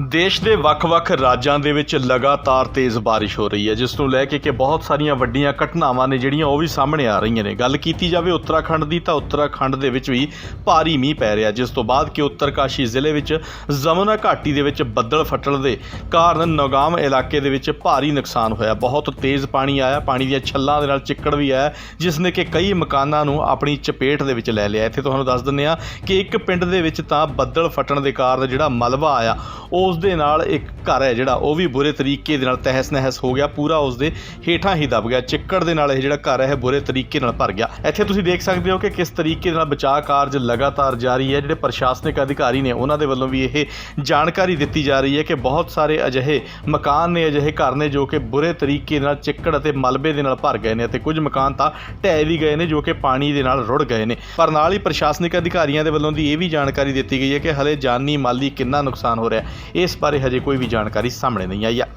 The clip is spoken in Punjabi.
ਦੇਸ਼ ਦੇ ਵੱਖ-ਵੱਖ ਰਾਜਾਂ ਦੇ ਵਿੱਚ ਲਗਾਤਾਰ ਤੇਜ਼ ਬਾਰਿਸ਼ ਹੋ ਰਹੀ ਹੈ, ਜਿਸ ਨੂੰ ਲੈ ਕੇ ਕਿ ਬਹੁਤ ਸਾਰੀਆਂ ਵੱਡੀਆਂ ਘਟਨਾਵਾਂ ਨੇ ਜਿਹੜੀਆਂ ਉਹ ਵੀ ਸਾਹਮਣੇ ਆ ਰਹੀਆਂ ਨੇ। ਗੱਲ ਕੀਤੀ ਜਾਵੇ ਉੱਤਰਾਖੰਡ ਦੀ, ਤਾਂ ਉੱਤਰਾਖੰਡ ਦੇ ਵਿੱਚ ਵੀ ਭਾਰੀ ਮੀਂਹ ਪੈ ਰਿਹਾ ਜਿਸ ਤੋਂ ਬਾਅਦ ਕਿ ਉੱਤਰਕਾਸ਼ੀ ਜ਼ਿਲ੍ਹੇ ਵਿੱਚ ਜਮੁਨਾ ਘਾਟੀ ਦੇ ਵਿੱਚ ਬੱਦਲ ਫਟਣ ਦੇ ਕਾਰਨ ਨੌਗਾਮ ਇਲਾਕੇ ਦੇ ਵਿੱਚ ਭਾਰੀ ਨੁਕਸਾਨ ਹੋਇਆ। ਬਹੁਤ ਤੇਜ਼ ਪਾਣੀ ਆਇਆ, ਪਾਣੀ ਦੀਆਂ ਛੱਲਾਂ ਦੇ ਨਾਲ ਚਿੱਕੜ ਵੀ ਆਇਆ, ਜਿਸ ਨੇ ਕਿ ਕਈ ਮਕਾਨਾਂ ਨੂੰ ਆਪਣੀ ਚਪੇਟ ਦੇ ਵਿੱਚ ਲੈ ਲਿਆ। ਇੱਥੇ ਤੁਹਾਨੂੰ ਦੱਸ ਦਿੰਦੇ ਆ ਕਿ ਇੱਕ ਪਿੰਡ ਦੇ ਵਿੱਚ ਤਾਂ ਬੱਦਲ ਫਟਣ ਦੇ ਕਾਰਨ ਜਿਹੜਾ ਮਲਬਾ ਆਇਆ ਉਹ ਉਸ ਦੇ ਨਾਲ ਇੱਕ ਘਰ ਹੈ ਜਿਹੜਾ, ਉਹ ਵੀ ਬੁਰੇ ਤਰੀਕੇ ਦੇ ਨਾਲ ਤਹਿਸ ਨਹਿਸ ਹੋ ਗਿਆ, ਪੂਰਾ ਉਸ ਦੇ ਹੇਠਾਂ ਹੀ ਦਬ ਗਿਆ, ਚਿੱਕੜ ਦੇ ਨਾਲ ਇਹ ਜਿਹੜਾ ਘਰ ਹੈ ਬੁਰੇ ਤਰੀਕੇ ਨਾਲ ਭਰ ਗਿਆ। ਇੱਥੇ ਤੁਸੀਂ ਦੇਖ ਸਕਦੇ ਹੋ ਕਿ ਕਿਸ ਤਰੀਕੇ ਦੇ ਨਾਲ ਬਚਾਅ ਕਾਰਜ ਲਗਾਤਾਰ ਜਾਰੀ ਹੈ, ਜਿਹੜੇ ਪ੍ਰਸ਼ਾਸਨਿਕ ਅਧਿਕਾਰੀ ਨੇ, ਉਹਨਾਂ ਦੇ ਵੱਲੋਂ ਵੀ ਇਹ ਜਾਣਕਾਰੀ ਦਿੱਤੀ ਜਾ ਰਹੀ ਹੈ ਕਿ ਬਹੁਤ ਸਾਰੇ ਅਜਿਹੇ ਮਕਾਨ ਨੇ, ਅਜਿਹੇ ਘਰ ਨੇ, ਜੋ ਕਿ ਬੁਰੇ ਤਰੀਕੇ ਨਾਲ ਚਿੱਕੜ ਅਤੇ ਮਲਬੇ ਦੇ ਨਾਲ ਭਰ ਗਏ ਨੇ ਅਤੇ ਕੁਝ ਮਕਾਨ ਤਾਂ ਢਹਿ ਵੀ ਗਏ ਨੇ, ਜੋ ਕਿ ਪਾਣੀ ਦੇ ਨਾਲ ਰੁੜ ਗਏ ਨੇ। ਪਰ ਨਾਲ ਹੀ ਪ੍ਰਸ਼ਾਸਨਿਕ ਅਧਿਕਾਰੀਆਂ ਦੇ ਵੱਲੋਂ ਦੀ ਇਹ ਵੀ ਜਾਣਕਾਰੀ ਦਿੱਤੀ ਗਈ ਹੈ ਕਿ ਹਲੇ ਜਾਨੀ ਮਾਲੀ ਕਿੰਨਾ ਨੁਕਸਾਨ ਹੋ ਰਿਹਾ ਇਸ ਬਾਰੇ ਹਜੇ ਕੋਈ ਵੀ ਜਾਣਕਾਰੀ ਸਾਹਮਣੇ ਨਹੀਂ ਆਈ ਆ।